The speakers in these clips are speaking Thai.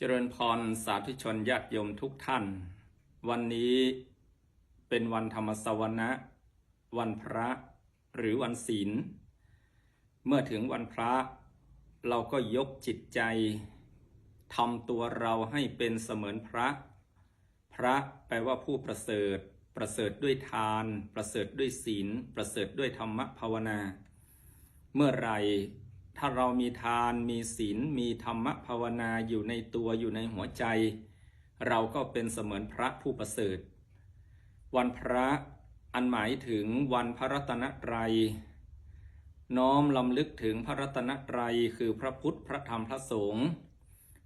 เจริญพรสาธุชนญาติโยมทุกท่าน วันนี้เป็นวันธรรมสวนะ วันพระหรือวันศีล เมื่อถึงวันพระ เราก็ยกจิตใจทำตัวเราให้เป็นเสมือนพระ พระแปลว่าผู้ประเสริฐ ประเสริฐด้วยทาน ประเสริฐด้วยศีล ประเสริฐด้วยธรรมภาวนา เมื่อไร ถ้าเรามีทานมีศีลมีธรรมภาวนาอยู่ในตัวอยู่ในหัวใจ เราก็เป็นเสมือนพระผู้ประเสริฐ วันพระอันหมายถึงวันพระรัตนตรัย น้อมลำลึกถึงพระรัตนตรัยคือพระพุทธพระธรรมพระสงฆ์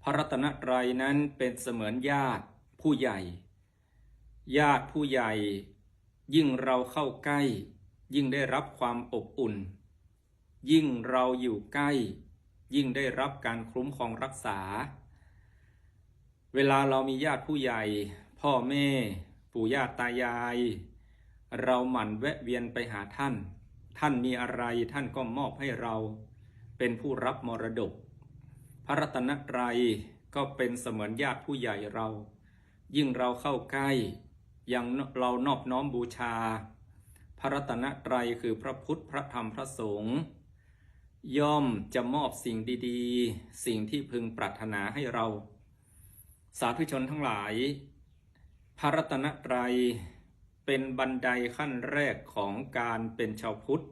พระรัตนตรัยนั้นเป็นเสมือนญาติผู้ใหญ่ ญาติผู้ใหญ่ ยิ่งเราเข้าใกล้ ยิ่งได้รับความอบอุ่น ยิ่งเราอยู่ใกล้ ยิ่งได้รับการคุ้มครองรักษา เวลาเรามีญาติผู้ใหญ่ พ่อแม่ ปู่ย่าตายาย เราหมั่นแวะเวียนไปหาท่าน ท่านมีอะไรท่านก็มอบให้เรา เป็นผู้รับมรดก พระรัตนตรัยก็เป็นเสมือนญาติผู้ใหญ่เรา ยิ่งเราเข้าใกล้ ยังเรานอบน้อมบูชา พระรัตนตรัยคือพระพุทธพระธรรมพระสงฆ์ ย่อมจะมอบสิ่งดีๆ สิ่งที่พึงปรารถนาให้เรา สาธุชนทั้งหลาย พระรัตนตรัยเป็นบันไดขั้นแรกของการเป็นชาวพุทธ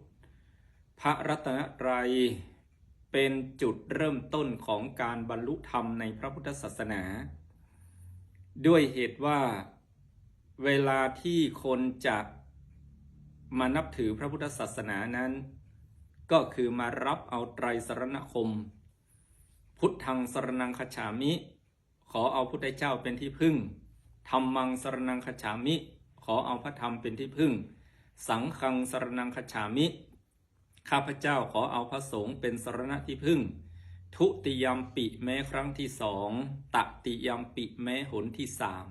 พระรัตนตรัยเป็นจุดเริ่มต้นของการบรรลุธรรมในพระพุทธศาสนา ด้วยเหตุว่าเวลาที่คนจะมานับถือพระพุทธศาสนานั้น ก็คือมารับเอาไตรสรณคม พุทธังสรนังคฉามิ ขอเอาพุทธเจ้าเป็นที่พึ่งธรรมังสรนังคฉามิ ขอเอาพระธรรมเป็นที่พึ่ง สังฆังสรนังคฉามิ ข้าพเจ้าขอเอาพระสงฆ์เป็นสรณะที่พึ่ง ทุติยมปิแม้ครั้งที่สองตติยมปิแม้หนที่สาม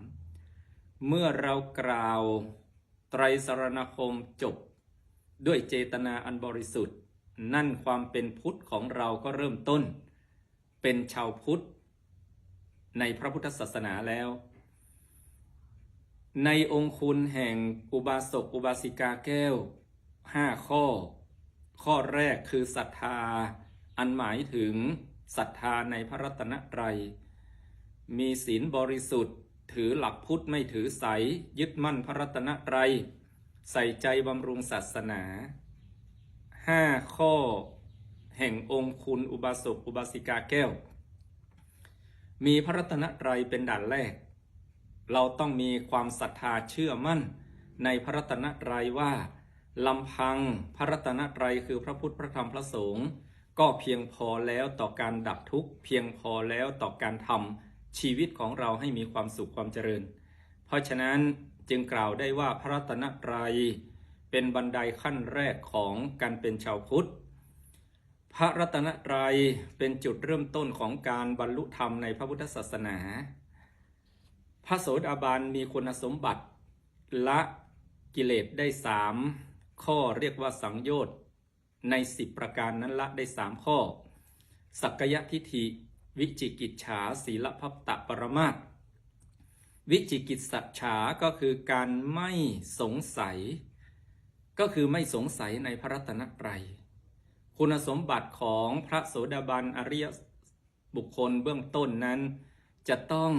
เมื่อเรากล่าวไตรสรณคมจบ ด้วยเจตนาอันบริสุทธิ์ นั่นความเป็นพุทธของเราก็เริ่มต้น เป็นชาวพุทธ ในพระพุทธศาสนาแล้ว ในองคุณแห่งอุบาสกอุบาสิกาแก้วห้าข้อ ข้อแรกคือศรัทธา อันหมายถึงศรัทธาในพระรัตนตรัย มีศีลบริสุทธิ์ ถือหลักพุทธไม่ถือใส ยึดมั่นพระรัตนตรัย ใส่ใจบำรุงศาสนา ห้าข้อ แห่งองค์คุณอุบาสกอุบาสิกาแก้ว มีพระรัตนตรัยเป็นด่านแรก เราต้องมีความศรัทธาเชื่อมั่น ในพระรัตนตรัยว่าลำพังพระรัตนตรัยคือพระพุทธพระธรรมพระสงฆ์ก็เพียงพอแล้วต่อการดับทุกข์เพียงพอแล้วต่อการทำชีวิตของเราให้มีความสุขความเจริญ เพราะฉะนั้นจึงกล่าวได้ว่าพระรัตนตรัย เป็นบันไดขั้นแรกของการเป็นชาวพุทธ พระรัตนตรัยเป็นจุดเริ่มต้นของการบรรลุธรรมในพระพุทธศาสนา พระโสดาบันมีคุณสมบัติละกิเลสได้สามข้อเรียกว่าสังโยชน์ในสิบประการนั้นละได้สามข้อ สักกยทิฏฐิ วิจิกิจฉาศีลพัตตปรมาตวิจิกิจสัจฉาก็คือการไม่สงสัย ก็คือไม่สงสัยในพระรัตนตรัย คุณสมบัติของพระโสดาบันอริยบุคคลเบื้องต้นนั้น จะต้อง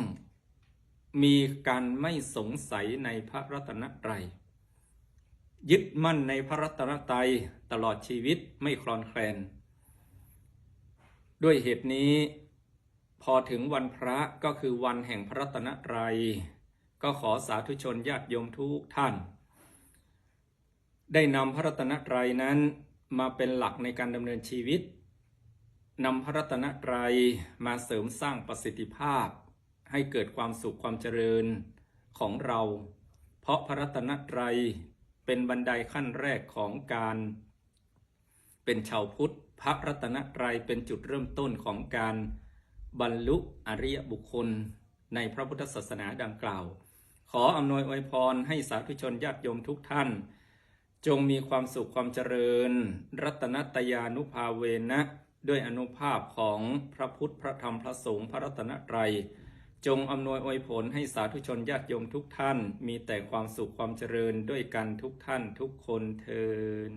มีการไม่สงสัยในพระรัตนตรัย ยึดมั่นในพระรัตนตรัยตลอดชีวิตไม่คลอนแคลน ด้วยเหตุนี้พอถึงวันพระก็คือวันแห่งพระรัตนตรัย ก็ขอสาธุชนญาติโยมทุกท่าน ได้นำพระรัตนตรัยนั้นมาเป็นหลักในการดำเนินชีวิตนำพระรัตนตรัยมาเสริมสร้างประสิทธิภาพ ให้เกิดความสุขความเจริญของเรา เพราะพระรัตนตรัยเป็นบันไดขั้นแรกของการ เป็นชาวพุทธ พระรัตนตรัยเป็นจุดเริ่มต้นของการบรรลุอริยบุคคลในพระพุทธศาสนาดังกล่าว ขออำนวยอวยพรให้สาธุชนญาติโยมทุกท่าน จงมีความสุขความเจริญ รัตนตยานุภาเวนะ ด้วยอนุภาพของพระพุทธพระธรรมพระสงฆ์พระรัตนตรัย จงอำนวยอวยผลให้สาธุชนญาติโยมทุกท่าน มีแต่ความสุขความเจริญด้วยกันทุกท่านทุกคนเทิน